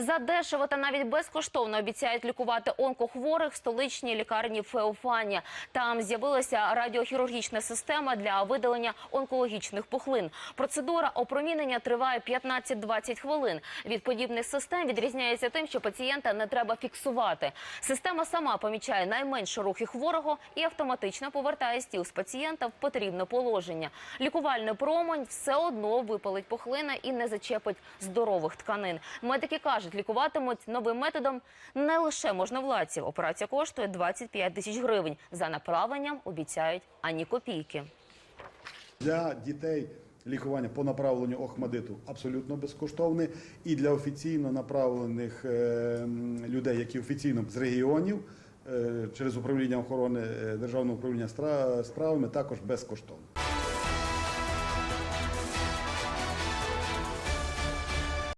За дешево та навіть безкоштовно обіцяють лікувати онкохворих в столичній лікарні Феофанія. Там з'явилася радіохірургічна система для видалення онкологічних пухлин. Процедура опромінення триває 15-20 хвилин. Від подібних систем відрізняється тим, що пацієнта не треба фіксувати. Система сама помічає найменші рухи хворого і автоматично повертає стіл з пацієнта в потрібне положення. Лікувальний промень все одно випалить пухлина і не зачепить здорових тканин. Медики кажуть, лікуватимуть новим методом не лише можновладців. Операція коштує 25 тисяч гривень. За направленням обіцяють ані копійки. Для дітей лікування по направленню Охмадиту абсолютно безкоштовне. І для офіційно направлених е, людей, які офіційно з регіонів е, через управління охорони е, Державного управління справами, також безкоштовно.